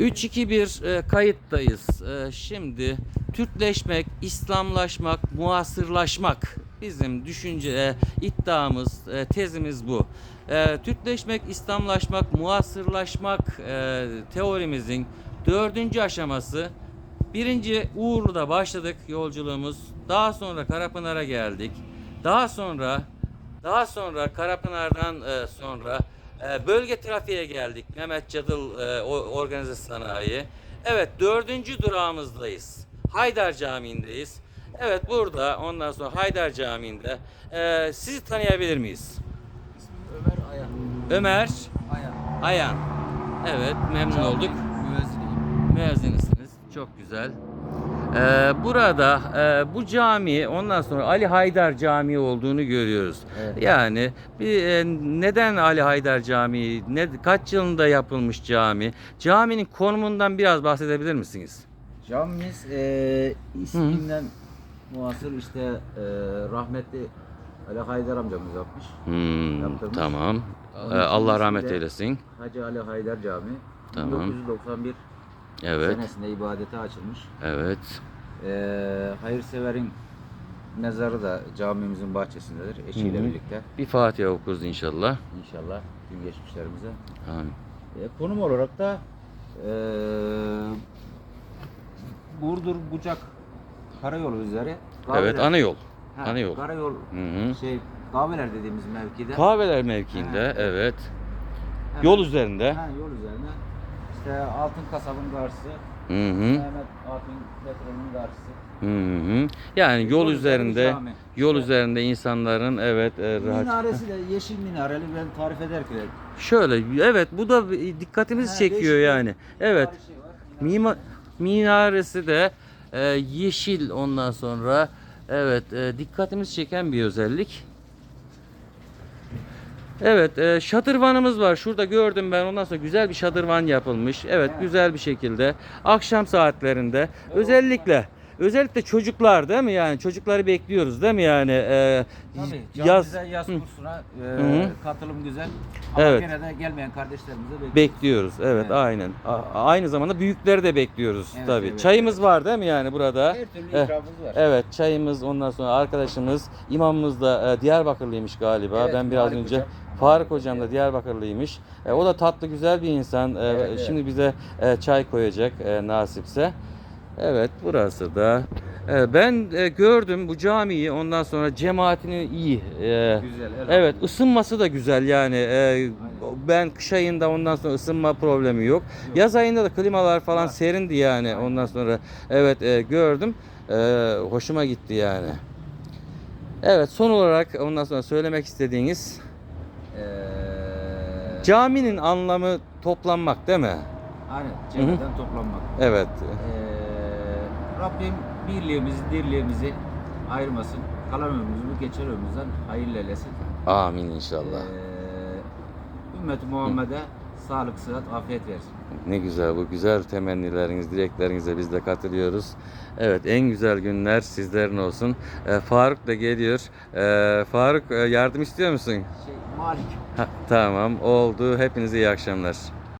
3-2-1 e, kayıttayız. E, şimdi Türkleşmek, İslamlaşmak, muasırlaşmak bizim düşünce, e, iddiamız, e, tezimiz bu. Türkleşmek, İslamlaşmak, muasırlaşmak teorimizin dördüncü aşaması. Birinci Uğurlu'da başladık yolculuğumuz. Daha sonra Karapınar'a geldik. Daha sonra daha sonra Karapınar'dan e, sonra e, bölge trafiğe geldik. Mehmet Cadıl e, Organize Sanayi. Evet dördüncü durağımızdayız. Haydar Camii'ndeyiz. Evet burada ondan sonra Haydar Camii'nde e, sizi tanıyabilir miyiz? Ömer Ayan. Ömer Ayan. Ayan. Evet memnun olduk. Müezziniyim. Müezzinisiniz. Çok güzel. Ee, burada e, bu cami ondan sonra Ali Haydar Camii olduğunu görüyoruz. Evet. Yani bir e, neden Ali Haydar Camii? Ne kaç yılında yapılmış cami? Caminin konumundan biraz bahsedebilir misiniz? Camimiz e, isminden muasır işte e, rahmetli Ali Haydar amcamız yapmış. Hmm, Yaptırmış. tamam. Onun Ee, Allah rahmet eylesin. Hacı Ali Haydar Camii. Tamam. 1991 Evet. senesinde ibadete açılmış. Evet. E, hayırseverin mezarı da camimizin bahçesindedir eşiyle Hı hı. birlikte. Bir Fatiha okuruz inşallah. İnşallah gün geçmişlerimize. Amin. E, konum olarak da e, Burdur Bucak Karayolu üzeri. Evet, Kahveler- ana yol. Ha, ana yol. Karayol Hı hı. şey kahveler dediğimiz mevkide. Kahveler mevkiinde, Ha. evet. Hemen- Yol üzerinde. Ha, yol üzerinde. İşte Altın Kasabın karşısı. Hı hı. Mehmet Altın Petrol'ün karşısı. Hı hı. Yani yol Yol üzerinde cami. yol İşte. üzerinde insanların evet e, rahat. Minaresi de yeşil minareli ben tarif ederken. Şöyle evet bu da dikkatimizi Ha, çekiyor yani. Evet. var. Mima, minaresi de e, yeşil ondan sonra evet e, dikkatimizi çeken bir özellik. Evet, e, şadırvanımız var. Şurada gördüm ben. Ondan sonra güzel bir şadırvan yapılmış. Evet, Evet. güzel bir şekilde. Akşam saatlerinde özellikle özellikle çocuklar değil mi yani çocukları bekliyoruz değil mi yani e, Tabii, yaz yaz, yaz Hı. kursuna e, Hı katılım güzel. Ama Evet. gene de gelmeyen kardeşlerimize bekliyoruz. bekliyoruz. Evet, Evet. aynen. A- aynı zamanda büyükleri de bekliyoruz Evet, tabii. evet, Çayımız evet. var değil mi yani burada? Her türlü Eh, ikramımız var. Evet çayımız ondan sonra arkadaşımız imamımız da e, Diyarbakırlıymış galiba. Evet, ben biraz önce hocam. Faruk hocam da Diyarbakırlıymış. E, o da tatlı güzel bir insan. E, Evet, evet. Şimdi bize e, çay koyacak e, nasipse. Evet burası da. E, ben e, gördüm bu camiyi ondan sonra cemaatini iyi. E, Güzel. Evet ısınması da güzel yani. Ee, ben kış ayında ondan sonra ısınma problemi yok. Yaz ayında da klimalar falan serindi yani. Aynen. Ondan sonra evet e, gördüm. Ee, hoşuma gitti yani. Evet son olarak ondan sonra söylemek istediğiniz Ee, caminin anlamı toplanmak değil mi? Aynen. Cemreden toplanmak. Evet. Ee, Rabbim birliğimizi, dirliğimizi ayırmasın. Kalan ömrümüzü geçer ömrümüzden hayırlı eylesin. Amin inşallah. Ee, Ümmet-i Muhammed'e sağlık, sıhhat, afiyet versin. Ne güzel bu güzel temennileriniz, dileklerinize biz de katılıyoruz. Evet en güzel günler sizlerin olsun. Ee, Faruk da geliyor. Ee, Faruk e, yardım istiyor musun? Şey, Malik. Ha, tamam oldu. Hepinize iyi akşamlar.